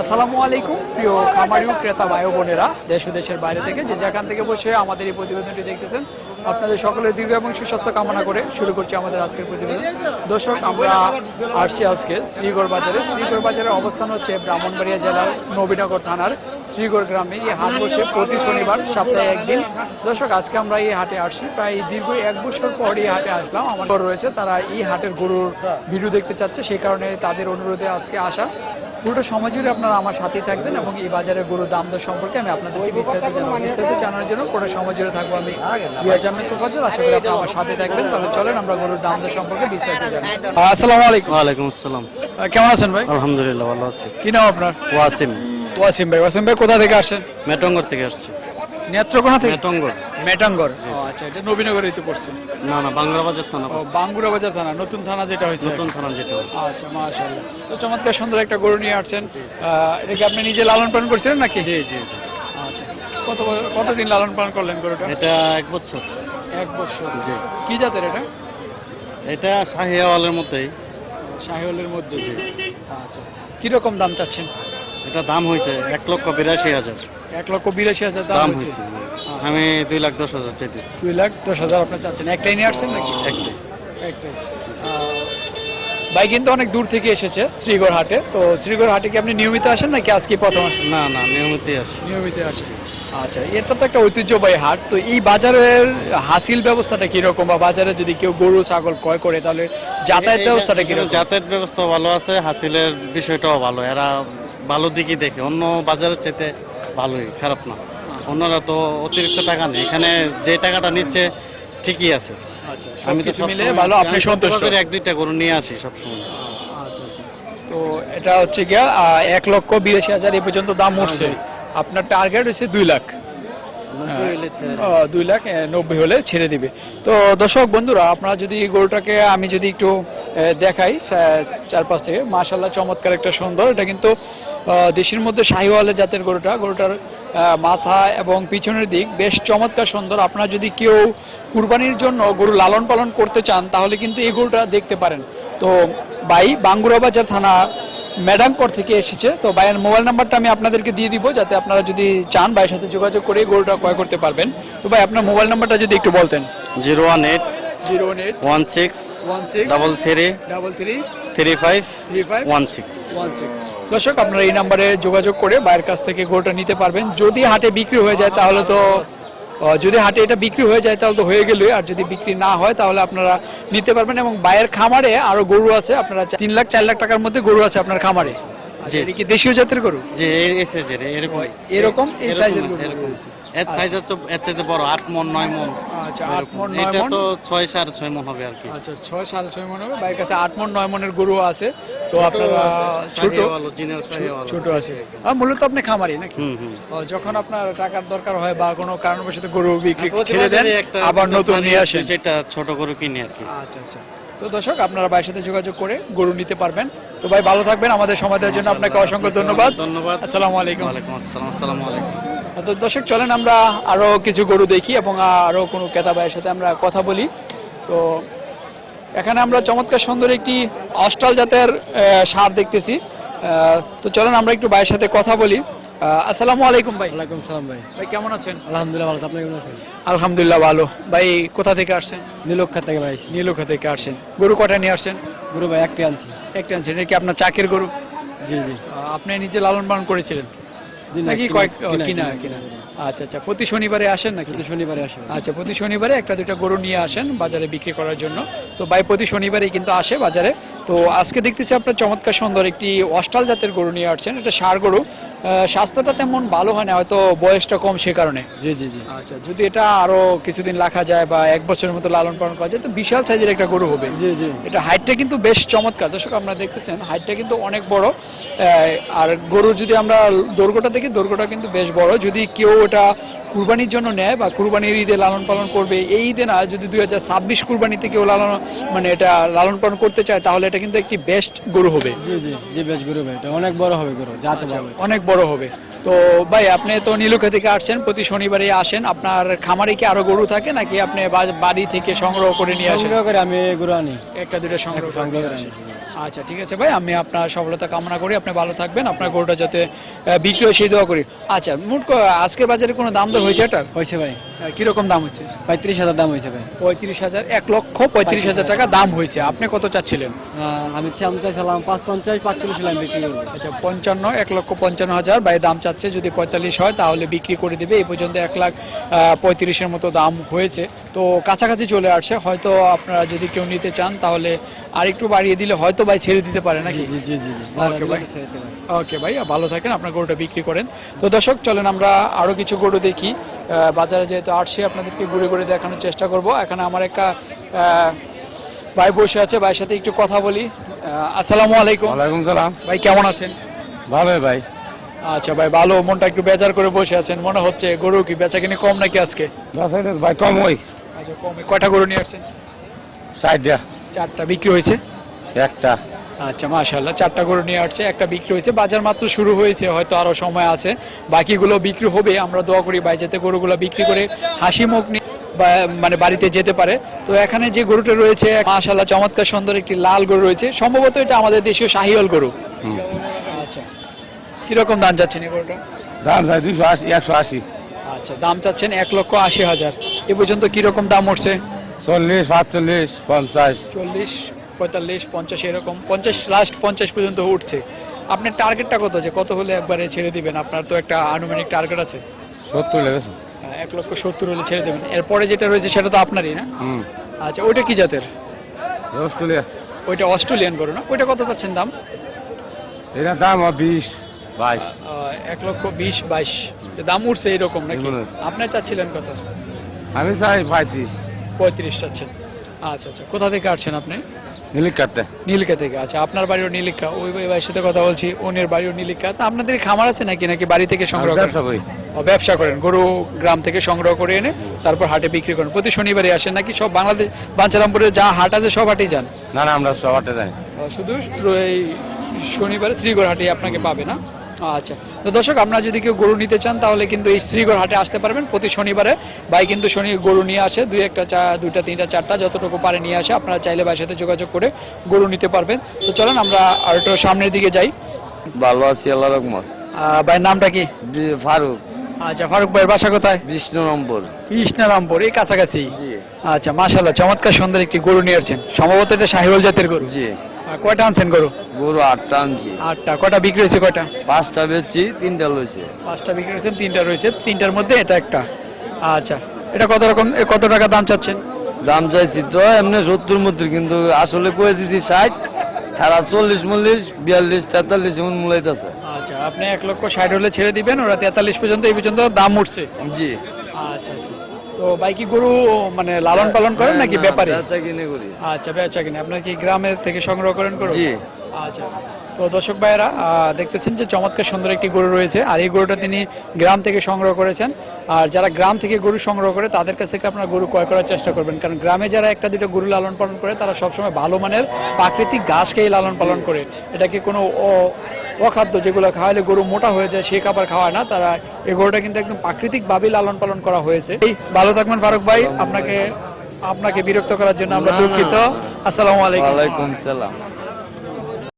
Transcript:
আসসালামু আলাইকুম, প্রিয় খামারি ও ক্রেতা ভাই বোনেরা, দেশ দেশের বাইরে থেকে যে যেখান থেকে বসে আমাদের এই প্রতিবেদনটি দেখতেছেন, আপনাদের সকলের দীর্ঘ এবং সুস্বাস্থ্য কামনা করে শুরু করছি আমাদের আজকের প্রতিবেদন। দর্শক, আমরা আসছি আজকে শ্রীগড় বাজারে। শ্রীগড় বাজারের অবস্থান হচ্ছে ব্রাহ্মণবাড়িয়া জেলার নবীনগর থানার শ্রীগড় গ্রামে। এই হাট বসে প্রতি শনিবার সপ্তাহে একদিন। দর্শক, আজকে আমরা এই হাটে আসছি। প্রায় দীর্ঘ এক বছর পর এই হাটে আসলাম। আমার রয়েছে তারা এই হাটের গরুর ভিডিও দেখতে চাচ্ছে। সেই কারণে তাদের অনুরোধে আজকে আসা। পুরোটা সময় জুড়ে আপনারা আমার সাথেই থাকবেন এবং এই বাজারের গরুর দাম দর সম্পর্কে আমি আপনাদের বিস্তারিত জানাব। বিস্তারিত জানার জন্য পুরো সময় জুড়ে থাকব আমি। আহমেদ তোফাজ্জল আশা করি আপনারা আমার সাথে থাকবেন। তাহলে চলেন আমরা গরুর দাম দর সম্পর্কে বিস্তারিত জানাব আসসালামু আলাইকুম। ওয়ালাইকুম আসসালাম। কেমন আছেন ভাই? আলহামদুলিল্লাহ ভালো আছি। কি নাম আপনার? ওয়াসিম। ওয়াসিম ভাই ওয়াসিম ভাই কোথা থেকে আসেন মেটঙ্গর থেকে আসছি। নেত্রকোনা থেকে? মেটঙ্গর মেটাঙ্গর ও আচ্ছা এটা নবীনগরে তো পড়ছে না না বাংলা বাজার থানা ও বাঙ্গুরা বাজার থানা নতুন থানা যেটা হয়েছে। নতুন থানা যেটা হচ্ছে। আচ্ছা মাশাআল্লাহ। তো চমৎকার সুন্দর একটা গরু নিয়ে আসছেন। এটা কি আপনি নিজে লালন পালন করছিলেন নাকি? জি জি আচ্ছা কত কতদিন লালন পালন করলেন গরুটা? এটা এক বছর। এক বছর। জি। কি জাতের এটা? এটা শাহিয়াওয়ালের মধ্যেই শাহিওয়ালের মধ্যে। জি। আচ্ছা কীরকম দাম চাচ্ছেন? এটা দাম হয়েছে এক লক্ষ বিরাশি হাজার। এক লক্ষ বিরাশি হাজার দাম হয়েছে। হয়েছে আমি দুই লাখ দশ হাজার চাইতেছি। দুই লাখ দশ হাজার আপনার চাচ্ছেন। একটাই নিয়ে আসছেন নাকি? একটাই। একটাই। ভাই কিন্তু অনেক দূর থেকে এসেছে শ্রীগড় হাটে তো শ্রীগড় হাটে কি আপনি নিয়মিত আসেন নাকি আজকে প্রথম আসেন? না না নিয়মিতই আসি। নিয়মিত আসছেন। আচ্ছা এটা তো একটা ঐতিহ্যবাহী হাট। তো এই বাজারের হাসিল ব্যবস্থাটা কীরকম? বা বাজারে যদি কেউ গরু ছাগল ক্রয় করে তাহলে যাতায়াত ব্যবস্থাটা কীরকম? যাতায়াত ব্যবস্থা ভালো আছে হাসিলের বিষয়টাও ভালো। এরা ভালো দিকই দেখে। অন্য বাজারের চাইতে ভালোই খারাপ না। অন্যরা তো অতিরিক্ত টাকা নেই। এখানে যে টাকাটা নিচ্ছে ঠিকই আছে। আচ্ছা আমি তো মিলে ভালো আপনি সন্তুষ্ট। সচরাচর এক দুইটা গরু নিয়ে আসি সবসময়। আচ্ছা আচ্ছা। তো এটা হচ্ছে গিয়া এক লক্ষ বিরাশি হাজার এই পর্যন্ত দাম উঠছে। আপনার টার্গেট হচ্ছে দুই লাখ। দুই লাখ নব্বই হলে ছেড়ে দিবে। তো দর্শক বন্ধুরা আপনারা যদি এই গরুটাকে আমি যদি একটু দেখাই চার চারপাশ থেকে মাশাল্লাহ চমৎকার একটা সুন্দর। এটা কিন্তু দেশের মধ্যে শাহিওয়ালের জাতের গরুটা গরুটার মাথা এবং পিছনের দিক বেশ চমৎকার সুন্দর। আপনারা যদি কেউ কুরবানির জন্য গরু লালন পালন করতে চান তাহলে কিন্তু এই গরুটা দেখতে পারেন। তো বাই বাঙ্গুরা বাজার থানা ম্যাডামকর থেকে এসেছে। তো ভাইয়ের মোবাইল নাম্বারটা আমি আপনাদেরকে দিয়ে দিব যাতে আপনারা যদি চান ভাইয়ের সাথে যোগাযোগ করে এই গরুটা ক্রয় করতে পারবেন। তো ভাই আপনার মোবাইল নাম্বারটা যদি একটু বলতেন। Zero one eight zero one eight one six one six double three double three three five three five one six one six দর্শক, আপনারা এই নাম্বারে যোগাযোগ করে বাইরের কাছ থেকে গরুটা নিতে পারবেন। যদি হাটে বিক্রি হয়ে যায়, তাহলে তো যদি হাটে এটা বিক্রি হয়ে যায়, তাহলে তো হয়ে গেলই। আর যদি বিক্রি না হয়, তাহলে আপনারা নিতে পারবেন। এবং বাইরের খামারে আরও গরু আছে, আপনারা তিন লাখ, চার লাখ টাকার মধ্যে গরু আছে আপনার খামারে। জি। এটা কি দেশীয় জাতের গরু? যে এসে যে এরকম। এরকম? এই সাইজের গরু এরকম। এর সাইজ হচ্ছে এর চাইতে বড় আট মন নয় মন। আচ্ছা আট মন নয় এটা তো ছয় সাড়ে ছয় মন হবে আর কি। আচ্ছা ছয় সাড়ে ছয় মন হবে। বাইরের কাছে আট মন নয় মনের গরু আছে। তো আপনারা ছোট। ছোট আছে। আর মূলত আপনি খামারি নাকি? যখন আপনার টাকার দরকার হয় বা কোনো কারণবশত গরু বিক্রি ছেড়ে দেন আবার নতুন নিয়ে আসেন। যেটা ছোট গরু কিনে আর কি। আচ্ছা আচ্ছা। তো দর্শক আপনারা ভাইয়ের সাথে যোগাযোগ করে গরু নিতে পারবেন। তো ভাই ভালো থাকবেন আমাদের সময় দেওয়ার জন্য আপনাকে অসংখ্য ধন্যবাদ। ধন্যবাদ। আসসালামু আলাইকুম। ওয়ালাইকুম আসসালাম। আসসালামু আলাইকুম। তো দর্শক চলেন আমরা আরও কিছু গরু দেখি এবং আরও কোনো ক্রেতা ভাইয়ের সাথে আমরা কথা বলি। তো এখানে আমরা চমৎকার সুন্দর একটি অস্টাল জাতের সার দেখতেছি। তো চলেন আমরা একটু ভাইয়ের সাথে কথা বলি। আসসালামু আলাইকুম ভাই। ওয়ালাইকুম সালাম ভাই। ভাই কেমন আছেন? আলহামদুলিল্লাহ ভালো আপনি কেমন আছেন? আলহামদুলিল্লাহ ভালো। ভাই কোথা থেকে আসছেন? নীলক্ষা থেকে ভাই নীলক্ষা থেকে আসছেন। গরু কটা নিয়ে আসছেন? গুরু ভাই একটি আনছি। একটি আনছেন এটা কি আপনার চাকের গরু? জি জি। আপনি নিজে লালন পালন করেছিলেন? নাকি কয়েক কিনা- কিনা? আচ্ছা আচ্ছা প্রতি শনিবারে আসেন নাকি? প্রতি শনিবারে আসে ভাই। আচ্ছা প্রতি শনিবারে একটা দুইটা গরু নিয়ে আসেন বাজারে বিক্রি করার জন্য। তো ভাই প্রতি শনিবারেই কিন্তু আসে বাজারে। তো আজকে দেখতেছি আপনার চমৎকার সুন্দর একটি অস্টাল জাতের গরু নিয়ে আসছেন। এটা সার গরু। স্বাস্থ্যটা তেমন ভালো হয় না হয়তো বয়সটা কম সে কারণে। জি জি জি। আচ্ছা যদি এটা আরও কিছুদিন রাখা যায় বা এক বছরের মতো লালন পালন করা যায় তো বিশাল সাইজের একটা গরু হবে। জি জি। এটা হাইটটা কিন্তু বেশ চমৎকার। দর্শক আপনারা দেখতেছেন হাইটটা কিন্তু অনেক বড়। আহ, আর গরুর যদি আমরা দৈর্ঘ্যটা দেখি দৈর্ঘ্যটা কিন্তু বেশ বড়। যদি কেউ এটা কুরবানির জন্য নেয় বা কুরবানির ঈদে লালন পালন করবে। এই ঈদে না যদি দুই হাজার ছাব্বিশ কুরবানিতে কেউ লালন মানে এটা লালন পালন করতে চায় তাহলে এটা কিন্তু একটি বেস্ট গরু হবে। জি জি বেস্ট গরু হবে। এটা অনেক বড় হবে গরু যাতে পাবে অনেক বড় হবে। তো ভাই আপনি তো নীলুখা থেকে আসছেন প্রতি শনিবারে আসেন। আপনার খামারে কি আরও গরু থাকে নাকি আপনি বাড়ি থেকে সংগ্রহ করে নিয়ে আসেন? সংগ্রহ করে আমি গরু আনি। একটা দুটো সংগ্রহ সংগ্রহ করে আচ্ছা ঠিক আছে ভাই আমি আপনার সফলতা কামনা করি আপনি ভালো থাকবেন আপনার গরুটা যাতে বিক্রি হয় সেই দোয়া করি। আচ্ছা মোট আজকের বাজারে কোনো দাম দর হয়েছে এটার? হয়েছে ভাই। কীরকম দাম হয়েছে? পঁয়ত্রিশ হাজার দাম হয়েছে ভাই। পঁয়ত্রিশ হাজার এক লক্ষ পঁয়ত্রিশ হাজার টাকা দাম হয়েছে। আপনি কত চাচ্ছিলেন? আমি চাইছিলাম পাঁচ পঞ্চাশ পাঁচচল্লিশ লাইন বিক্রি করব। আচ্ছা পঞ্চান্ন এক লক্ষ পঞ্চান্ন হাজার। বাই দাম চাচ্ছে যদি পঁয়তাল্লিশ হয় তাহলে বিক্রি করে দেবে। এই পর্যন্ত এক লাখ পঁয়ত্রিশের মতো দাম হয়েছে। তো কাছাকাছি চলে আসছে। হয়তো আপনারা যদি কেউ নিতে চান তাহলে আরেকটু বাড়িয়ে দিলে হয়তো ভাই ছেড়ে দিতে পারে নাকি? জি জি জি Okay, ভাই। ওকে ভাই ভালো থাকেন। আপনার গরুটা বিক্রি করেন। তো দর্শক চলেন আমরা আরও কিছু গরু দেখি। বাজারে যেহেতু আসছি আপনাদেরকে ঘুরে ঘুরে দেখানোর চেষ্টা করব। এখানে আমার একটা ভাই বসে আছে ভাইয়ের সাথে একটু কথা বলি। আসসালামু আলাইকুম। ওয়ালাইকুম সালাম। ভাই কেমন আছেন? ভালোই ভাই। আচ্ছা ভাই ভালো। মনটা একটু বেজার করে বসে আছেন মনে হচ্ছে গরু কি বেচা কিনে কম নাকি আজকে? ভাই কম ওই। আচ্ছা কম। কয়টা গরু নিয়ে আসছেন? ষাটটা চারটা। বিক্রি হয়েছে? একটা। আচ্ছা মাশাল্লাহ চারটা গরু নিয়ে আসছে একটা বিক্রি হয়েছে। বাজার মাত্র শুরু হয়েছে হয়তো আরও সময় আছে। বাকিগুলো বিক্রি হবে আমরা দোয়া করি ভাই যাতে গরুগুলো বিক্রি করে হাসি মুখ নিয়ে মানে বাড়িতে যেতে পারে। তো এখানে যে গরুটা রয়েছে মাশাল্লাহ চমৎকার সুন্দর একটি লাল গরু রয়েছে। সম্ভবত এটা আমাদের দেশীয় শাহিওয়াল গরু। আচ্ছা। কীরকম দাম যাচ্ছেন এই গরুটা? দাম চাই দুইশো আশি একশো আশি। আচ্ছা দাম চাচ্ছেন এক লক্ষ আশি হাজার। এ পর্যন্ত কীরকম দাম উঠছে? চল্লিশ পাঁচচল্লিশ পঞ্চাশ। চল্লিশ পঁয়তাল্লিশ পঞ্চাশ এরকম পঞ্চাশ লাস্ট পঞ্চাশ পর্যন্ত উঠছে। আপনার টার্গেটটা কত যে কত হলে একবারে ছেড়ে দিবেন? আপনার তো একটা আনুমানিক টার্গেট আছে। সত্তর লেগেছে হ্যাঁ, এক লক্ষ সত্তর হলে ছেড়ে দেবেন। এরপরে যেটা রয়েছে সেটা তো আপনারই না? আচ্ছা ওইটা কি জাতের? অস্ট্রেলিয়া। ওইটা অস্ট্রেলিয়ান করো না? ওইটা কত চাচ্ছেন দাম? এটা দাম বিশ বাইশ। এক লক্ষ বিশ বাইশ। দাম উঠছে এরকম নাকি? আপনার চাচ্ছিলেন কত? আমি চাই পঁয়ত্রিশ। পঁয়ত্রিশ চাচ্ছেন। আচ্ছা আচ্ছা। কোথা থেকে আসছেন আপনি? নীলিক কাটতে নীলিকা থেকে আচ্ছা আপনার বাড়িও নীলিকা ওই ওই ভাইয়ের সাথে কথা বলছি ওনের বাড়িও নীলিকা। তা আপনাদের খামার আছে নাকি নাকি বাড়ি থেকে সংগ্রহ করেন? ব্যবসা করি। ও, ব্যবসা করেন গরু গ্রাম থেকে সংগ্রহ করে এনে তারপর হাটে বিক্রি করেন। প্রতি শনিবারে আসেন নাকি সব বাংলাদেশ বাঞ্চারামপুরে যা হাট আছে সব হাটেই যান? না না আমরা সবারটা যাই। শুধু শুধু এই শনিবারে শ্রীগড় হাটে আপনাকে পাবে না? আচ্ছা। তো দর্শক আপনারা যদি কেউ গরু নিতে চান তাহলে কিন্তু এই শ্রীগড় হাটে আসতে পারবেন। প্রতি শনিবারে ভাই কিন্তু শনি গরু নিয়ে আসে। দুই একটা চা দুইটা তিনটা চারটা যতটুকু পারে নিয়ে আসে। আপনারা চাইলে ভাইয়ের সাথে যোগাযোগ করে গরু নিতে পারবেন। তো চলেন আমরা আর একটু সামনের দিকে যাই। ভালো আছি আল্লাহ রহমত। ভাইয়ের নামটা কি? ফারুক। আচ্ছা ফারুক ভাইয়ের বাসা কোথায়? বিষ্ণু নম্বর। কৃষ্ণারামপুর এই কাছাকাছি? আচ্ছা মাশাল্লাহ চমৎকার সুন্দর একটি গরু নিয়ে আসছেন। সম্ভবত এটা শাহিওয়াল জাতের গরু। জি। কয়টা আনছেন গরু? গরু আটটা আনছি। আটটা। কয়টা বিক্রি হয়েছে কয়টা? পাঁচটা বেচছি তিনটা লইছে। পাঁচটা বিক্রি হয়েছে তিনটা রয়েছে। তিনটার মধ্যে এটা একটা। আচ্ছা এটা কত রকম কত টাকা দাম চাচ্ছেন? দাম চাইছি তো এমনি সত্তর মধ্যে কিন্তু আসলে কয়ে দিছি ষাট হেরা চল্লিশ মল্লিশ বিয়াল্লিশ তেতাল্লিশ এমন মূলাইতেছে। আচ্ছা আপনি এক লক্ষ ষাট হলে ছেড়ে দিবেন ওরা তেতাল্লিশ পর্যন্ত এই পর্যন্ত দাম উঠছে। জি। তো বাইকি গরু মানে লালন পালন করেন নাকি না, ব্যাপারে বেচা কিনে করি। আচ্ছা বেচা কিনে আপনার কি গ্রামের থেকে সংগ্রহ করেন গরু? জি। আচ্ছা। তো দর্শক ভাইয়েরা দেখতেছেন যে চমৎকার সুন্দর একটি গরু রয়েছে আর এই গরুটা তিনি গ্রাম থেকে সংগ্রহ করেছেন। আর যারা গ্রাম থেকে গরু সংগ্রহ করে তাদের কাছ থেকে আপনারা গরু ক্রয় করার চেষ্টা করবেন। কারণ গ্রামে যারা একটা দুটো গরু লালন পালন করে তারা সবসময় ভালো মানের প্রাকৃতিক ঘাস খেয়ে লালন পালন করে। এটাকে কোনো অখাদ্য যেগুলো খাওয়ালে গরু মোটা হয়ে যায় সে খাবার খাওয়ায় না। তারা এই গরুটা কিন্তু একদম প্রাকৃতিকভাবেই লালন পালন করা হয়েছে। এই ভালো থাকবেন ফারুক ভাই। আপনাকে আপনাকে বিরক্ত করার জন্য আমরা। দুঃখিত। আসসালামু আলাইকুম। ওয়ালাইকুম সালাম।